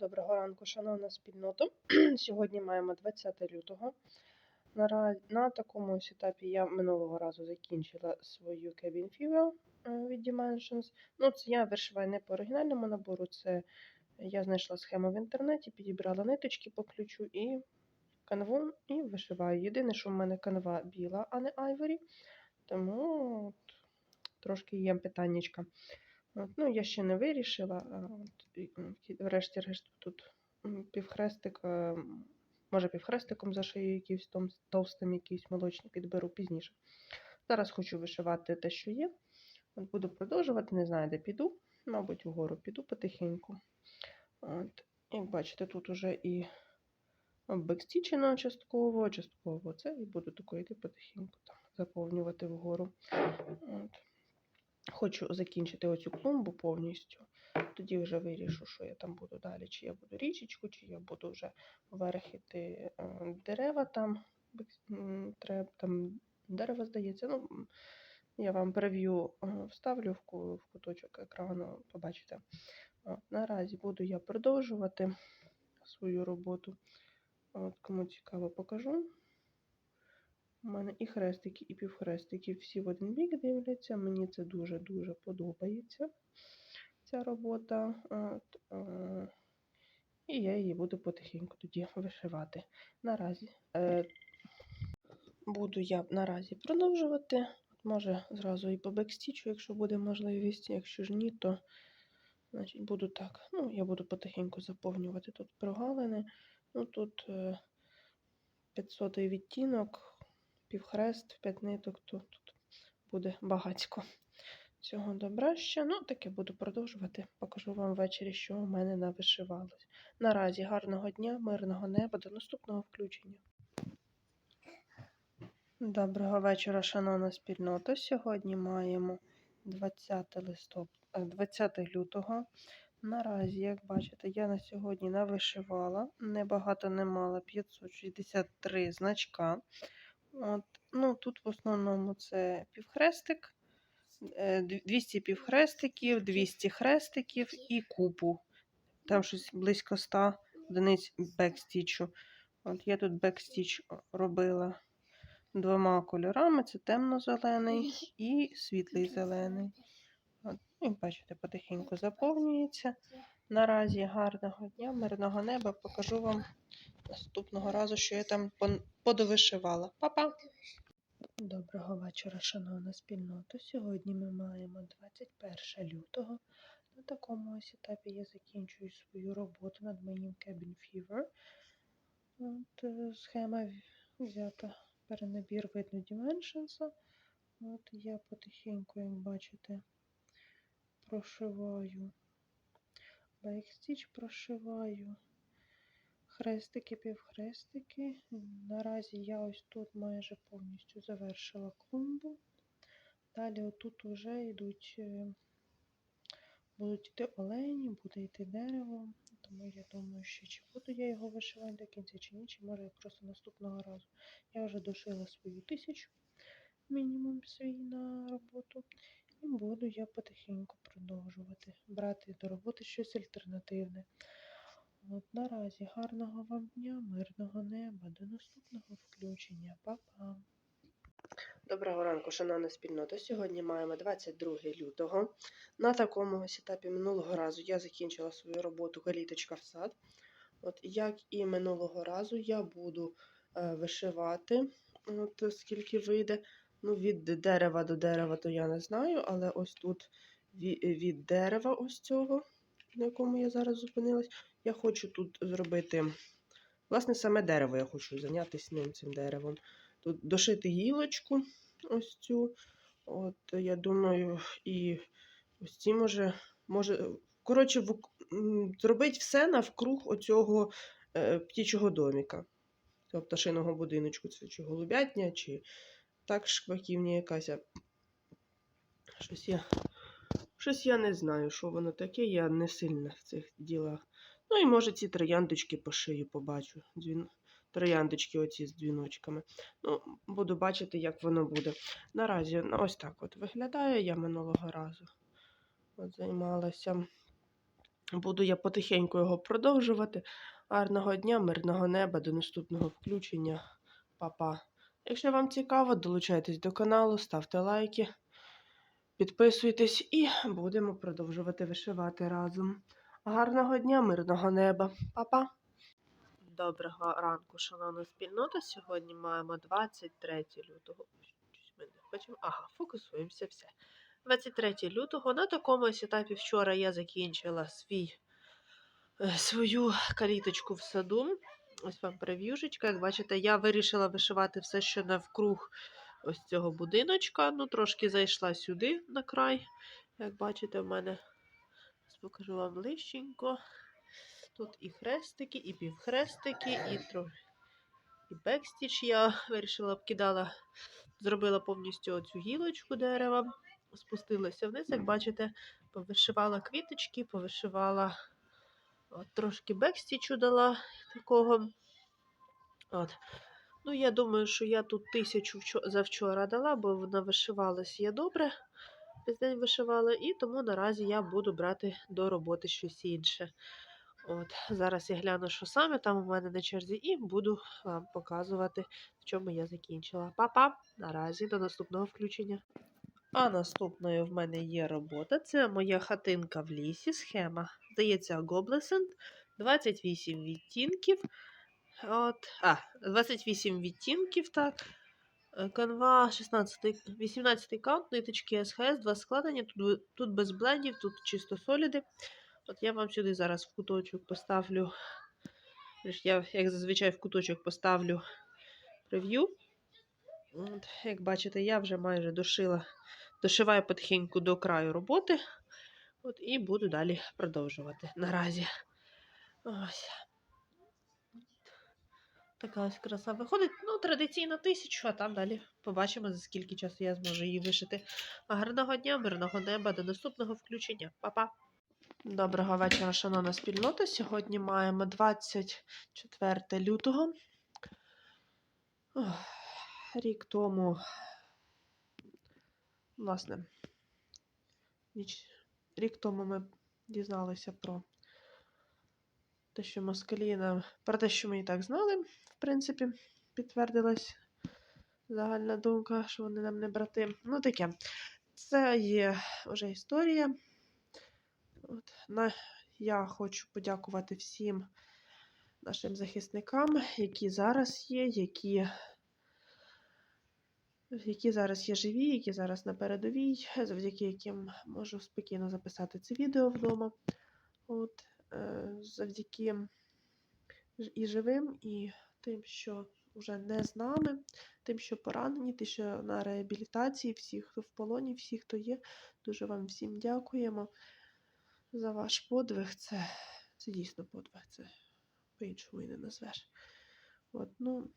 Доброго ранку, шановна спільнота. Сьогодні маємо 20 лютого. На, на такому ось етапі я минулого разу закінчила свою Cabin Fever е, від Dimensions. Ну, це я вишиваю не по оригінальному набору, це я знайшла схему в інтернеті, підібрала ниточки по ключу і канву і вишиваю. Єдине, що в мене канва біла, а не айворі, тому от, трошки є питаннячка. От, ну, я ще не вирішила. кі- врешті-решт тут півхрестик, е, може півхрестиком зашию якийсь товстим, якийсь молочний підберу пізніше. Зараз хочу вишивати те, що є. От буду продовжувати, не знаю, де піду. Мабуть, вгору піду потихеньку. От, як бачите, тут уже і бекстічено частково, частково це, і буду тако йти потихеньку там, заповнювати вгору. От. Хочу закінчити оцю клумбу повністю. Тоді вже вирішу, що я там буду далі. Чи я буду річечку, чи я буду вже верхити е, дерева там. Там дерево здається. Ну, я вам прев'ю е, вставлю в, в куточок екрану, побачите. От, наразі буду я продовжувати свою роботу. От, кому цікаво, покажу. У мене і хрестики, і півхрестики всі в один бік дивляться. Мені це дуже-дуже подобається, ця робота. От, е, і я її буду потихеньку тоді вишивати. Наразі е, буду я наразі продовжувати. От, може, зразу і по бекстічу, якщо буде можливість. Якщо ж ні, то значить, буду так. Ну, я буду потихеньку заповнювати тут прогалини. Ну, тут е, 500 відтінок півхрест, п'ять ниток, то тут буде багатько цього добра ще. Ну, таке буду продовжувати. Покажу вам ввечері, що у мене навишивалось. Наразі гарного дня, мирного неба, до наступного включення. Доброго вечора, шановна спільнота. Сьогодні маємо 20 листоп... е, 20 лютого. Наразі, як бачите, я на сьогодні навишивала. Небагато не мала 563 значка. От, ну, тут в основному це півхрестик, е, 200 півхрестиків, 200 хрестиків і купу. Там щось близько 100 одиниць бекстічу. От я тут бекстіч робила двома кольорами: це темно-зелений і світлий зелений. От, і бачите, потихеньку заповнюється. Наразі гарного дня, мирного неба. Покажу вам наступного разу, що я там подовишивала. Па-па! Доброго вечора, шановна спільнота. Сьогодні ми маємо 21 лютого. На такому ось етапі я закінчую свою роботу над моїм Cabin Fever. От, е, схема взята перенабір видно Dimensions. От я потихеньку, як бачите, прошиваю. Бейкстіч прошиваю. Хрестики, півхрестики. Наразі я ось тут майже повністю завершила клумбу. Далі отут вже йдуть, е, будуть йти олені, буде йти дерево. Тому я думаю, що чи буду я його вишивати до кінця, чи ні, чи може я просто наступного разу. Я вже дошила свою тисячу мінімум свій на роботу. І буду я потихеньку продовжувати брати до роботи щось альтернативне. От наразі гарного вам дня, мирного неба, до наступного включення. Па-па! Доброго ранку, шановна спільнота. Сьогодні маємо 22 лютого. На такому ось етапі минулого разу я закінчила свою роботу каліточка в сад. От як і минулого разу я буду е, вишивати, от скільки вийде. Ну, від дерева до дерева, то я не знаю, але ось тут від, від дерева, ось цього, на якому я зараз зупинилась, я хочу тут зробити. Власне, саме дерево я хочу зайнятися ним цим деревом. Тут дошити гілочку, ось цю. От, я думаю, і ось ці може, може, коротше, в, зробити все навкруг оцього е, птічого доміка. Цього пташиного будиночку, це чи голубятня, чи так шкваківня якась. Щось я, щось я не знаю, що воно таке, я не сильна в цих ділах. Ну і може ці трояндочки по шию побачу. Дзвін... Трояндочки оці з дзвіночками. Ну, буду бачити, як воно буде. Наразі ну, ось так от виглядає я минулого разу. От займалася Буду я потихеньку його продовжувати. Гарного дня, мирного неба, до наступного включення. Па-па. Якщо вам цікаво, долучайтесь до каналу, ставте лайки, підписуйтесь і будемо продовжувати вишивати разом. Гарного дня, мирного неба. Па-па. Доброго ранку, шановна спільнота. Сьогодні маємо 23 лютого. Ми не бачимо. Ага, фокусуємося все. 23 лютого. На такому ось етапі вчора я закінчила свій, е, свою каліточку в саду. Ось вам прев'юшечка. Як бачите, я вирішила вишивати все, що навкруг ось цього будиночка. Ну, трошки зайшла сюди на край. Як бачите, в мене покажу вам ближченько. Тут і хрестики, і півхрестики, і трохи. І бекстіч я вирішила обкидала, зробила повністю оцю гілочку дерева, спустилася вниз, як бачите, повишивала квіточки, повишивала от, трошки бекстічу дала такого. От. Ну, я думаю, що я тут тисячу вчо- завчора дала, бо вона вишивалась я добре. Весь день вишивала, і тому наразі я буду брати до роботи щось інше. От, зараз я гляну, що саме там у мене на черзі, і буду вам показувати, в чому я закінчила. Па-па! Наразі до наступного включення. А наступною в мене є робота. Це моя хатинка в лісі, схема. Здається, Гоблесент. 28 відтінків. От, а, 28 відтінків, так. Е, Канва 16, 18 каунт, ниточки СХС, два складення. Тут, тут без блендів, тут чисто соліди. От я вам сюди зараз в куточок поставлю. Я, як зазвичай, в куточок поставлю прев'ю. От, Як бачите, я вже майже дошила, дошиваю потихеньку до краю роботи. От, і буду далі продовжувати наразі. Ось. Така ось краса виходить. Ну, традиційно тисячу, а там далі побачимо, за скільки часу я зможу її вишити. Гарного дня, мирного неба, до наступного включення. Па-па! Доброго вечора, шановна спільнота. Сьогодні маємо 24 лютого. Ох, Рік тому, власне, ніч... рік тому ми дізналися про те, що москалі нам про те, що ми і так знали, в принципі, підтвердилась загальна думка, що вони нам не брати. Ну, таке. Це є вже історія. От, на, я хочу подякувати всім нашим захисникам, які зараз є, які, які зараз є живі, які зараз на передовій, завдяки яким можу спокійно записати це відео вдома. От, завдяки і живим, і тим, що вже не з нами, тим, що поранені, тим, що на реабілітації, всі, хто в полоні, всі, хто є. Дуже вам всім дякуємо за ваш подвиг. Це, це дійсно подвиг, це по-іншому і не назвеш. От, ну,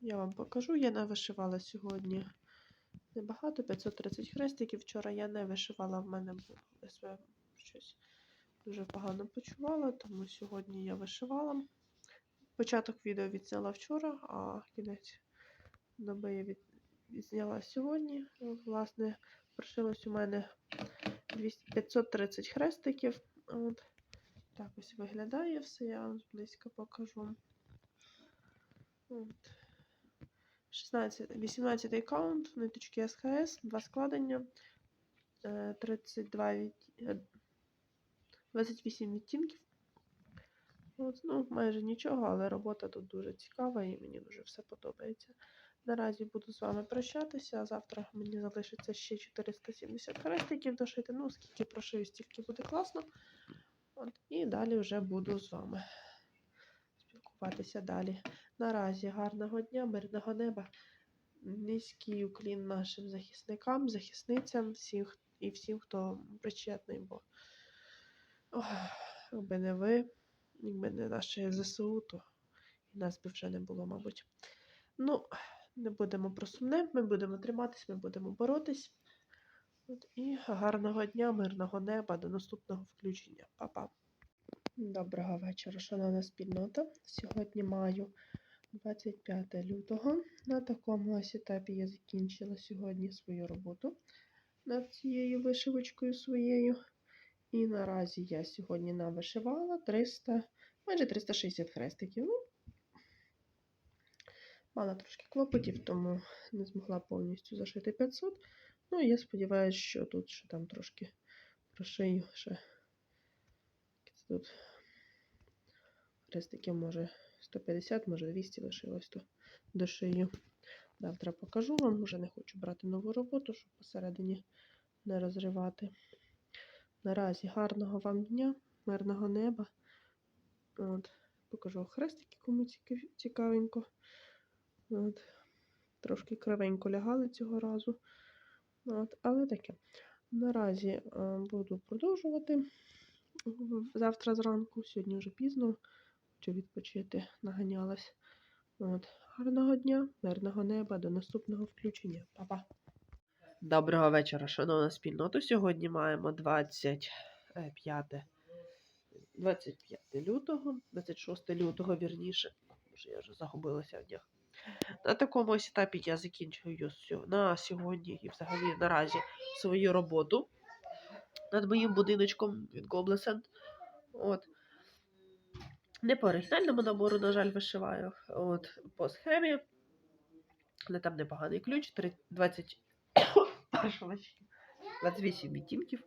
я вам покажу, я не вишивала сьогодні небагато, 530 хрестиків. Вчора я не вишивала, в мене було щось дуже погано почувала, тому сьогодні я вишивала. Початок відео відзняла вчора, а кінець доби я від... відзняла сьогодні. Власне, прошилось у мене 200... 530 хрестиків. От. Так ось виглядає все, я вам близько покажу. От. 16, 18 каунт, ниточки СХС, два складення, е, 32 від... е, 28 відтінків. От, ну, майже нічого, але робота тут дуже цікава і мені дуже все подобається. Наразі буду з вами прощатися, завтра мені залишиться ще 470 хрестиків дошити. Ну, скільки прошию, стільки буде класно. От, і далі вже буду з вами спілкуватися далі. Наразі гарного дня, мирного неба. Низький уклін нашим захисникам, захисницям, всім, х- і всім, хто причетний, бо ох, якби не ви, якби не наше ЗСУ, то і нас би вже не було, мабуть. Ну, не будемо про сумне, ми будемо триматись, ми будемо боротись. От, і гарного дня, мирного неба, до наступного включення. Па-па. Доброго вечора, шановна спільнота. Сьогодні маю 25 лютого. На такому ось етапі я закінчила сьогодні свою роботу над цією вишивочкою своєю. І наразі я сьогодні навишивала 300, майже 360 хрестиків. Ну, мала трошки клопотів, тому не змогла повністю зашити 500. Ну, і я сподіваюся, що тут ще там трошки прошию ще. Тут хрестиків, може 150, може 200 лишилось, то дошию. Завтра покажу вам, вже не хочу брати нову роботу, щоб посередині не розривати. Наразі гарного вам дня, мирного неба. От, покажу хрестики, кому цікавенько. От, трошки кривенько лягали цього разу. От, але таке. Наразі е, буду продовжувати завтра зранку, сьогодні вже пізно. Хочу відпочити, наганялась. От. Гарного дня, мирного неба, до наступного включення. Па-па. Доброго вечора, шановна спільнота. Сьогодні маємо 25, 25 лютого, 26 лютого, вірніше. Вже я вже загубилася в днях. На такому ось етапі я закінчую на сьогодні і взагалі наразі свою роботу над моїм будиночком від Goblescent. От. Не по оригінальному набору, на жаль, вишиваю. От, по схемі. Але там непоганий ключ. три- 20... Вибачення, 28 відтінків.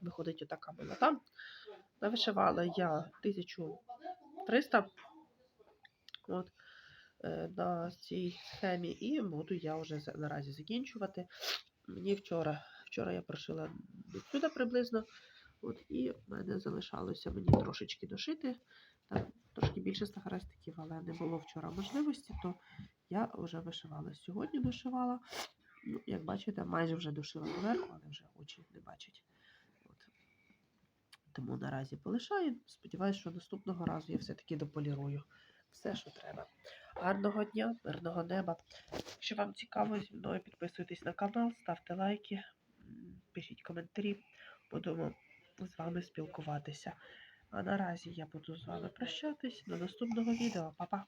Виходить отака молота. Навишивала я 1300 от, е, на цій схемі, і буду я вже наразі закінчувати. Мені вчора, вчора я прошила сюди приблизно. От, і в мене залишалося мені трошечки дошити. Там трошки більше 100 хрестиків, але не було вчора можливості, то я вже вишивала. Сьогодні дошивала. Ну, як бачите, майже вже дошила зверху, але вже очі не бачать. От. Тому наразі полишаю. Сподіваюся, що наступного разу я все-таки дополірую все, що треба. Гарного дня, мирного неба. Якщо вам цікаво зі мною, підписуйтесь на канал, ставте лайки, пишіть коментарі. Будемо з вами спілкуватися. А наразі я буду з вами прощатись. До наступного відео. Па-па!